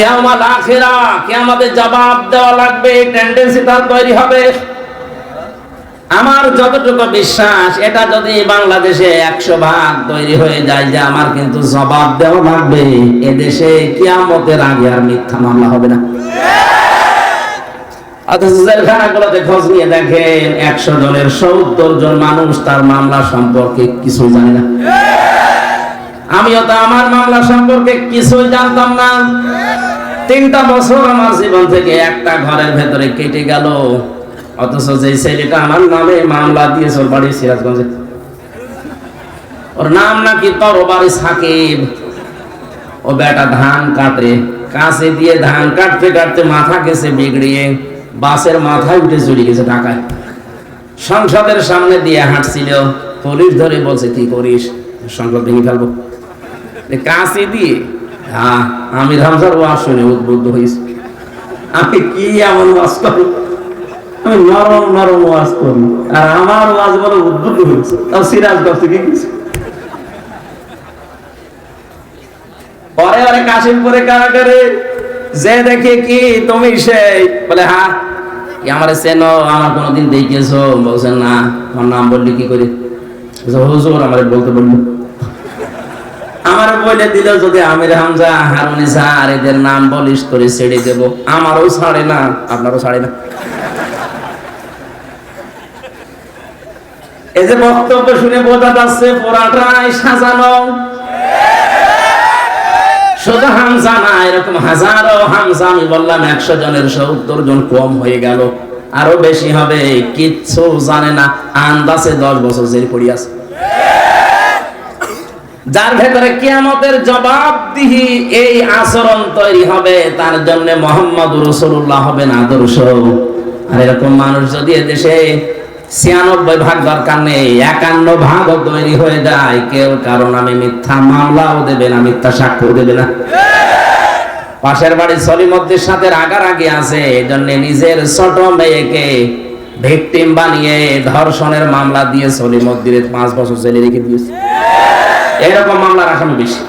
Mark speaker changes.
Speaker 1: ইয়াউমাল আখিরা কিয়ামতে জবাব দেওয়া লাগবে টেন্ডেন্সি তার তৈরি হবে। আমার যতটুকু বিশ্বাস, এটা যদি বাংলাদেশে একশো ভাগ তৈরি হয়ে যায় যে আমার কিন্তু জবাব দেওয়া লাগবে, এদেশে কিয়ামতের আগে আর মিথ্যা মামলা হবে না। জেলখানাগুলোতে খোঁজ নিয়ে দেখেন, একশো জনের সত্তর জন মানুষ তার মামলা সম্পর্কে কিছু জানে না। আমিও তো আমার মামলা সম্পর্কে কিছুই জানতাম না। তিনটা বছর আমার জীবন থেকে একটা ঘরের ভেতরে কেটে গেল। অথচ যে ছেলেটা আমার নামে মামলা দিয়েছে, ওর বাড়ি সিরাজগঞ্জে। ওর নাম নাকি তরবারি সাকিব। ও বেটা ধান কাটে, কাছে দিয়ে ধান কাটতে কাটতে মাথা গেছে বিগড়িয়ে, বাসের মাথায় উঠে চলে গেছে ঢাকায়। সংসদের সামনে দিয়ে হাঁটছিল, পুলিশ ধরে বলছে, কি করিস? সংসদ ভেঙে ফেলব। কাছে দিয়ে? হ্যাঁ আমি রামসার ওয়াজ শুনে উদ্বুদ্ধ হয়েছি। আমি কি এমন ওয়াজ করি? আমি নরম নরম ওয়াজ করি। আর আমার ওয়াজ বলে উদ্বুদ্ধ হয়েছে। তাও সিরাজ করছে কি কিছু পরে ওরে কাশিমপুরে কারাগারে যে দেখে কি তুমি সেই, বলে হ্যাঁ আমার চেনো? আমার কোনোদিন দেখিয়েছো? বলছেন না আমার নাম বললি কি করে? হুজুর, আমার বলতে বলল। আমার বলে দিল যদি আমির হামজা হারুনি স্যার এদের নাম বলিস করে ছেড়ে দেব, আমারও ছাড়ে না, আপনারও ছাড়ে না। এই যে বক্তব্য শুনে বোঝা যাচ্ছে পোড়াটাই সাজানো। শুধু হামজা না, এরকম হাজারো হামজা, আমি বললাম একশো জনের সত্তর জন কম হয়ে গেল। আরও বেশি হবে, কিচ্ছু জানে না, আন্দাজে দশ বছর জেল পড়িয়াছে যার ভেতরে কিয়ামতের জবাবদিহি এই আচরণ তৈরি হবে, তার জন্য মোহাম্মদ রসুল্লাহ হবেন আদর্শ। আর এরকম মানুষ যদি এদেশে ছিয়ানব্বই ভাগ দরকার নেই, একান্ন তৈরি হয়ে যায়, কেউ কারণ আমি মিথ্যা মামলাও দেবে না, মিথ্যা সাক্ষ্য দেবে না। পাশের বাড়ি সলিমদ্দির সাথে রাগারাগি আছে এই জন্য নিজের ছোট মেয়েকে ভিকটিম বানিয়ে ধর্ষণের মামলা দিয়ে সলিমদ্দির পাঁচ বছর জেলে রেখে দিয়েছে। এরকম মামলার আসামি বেশি।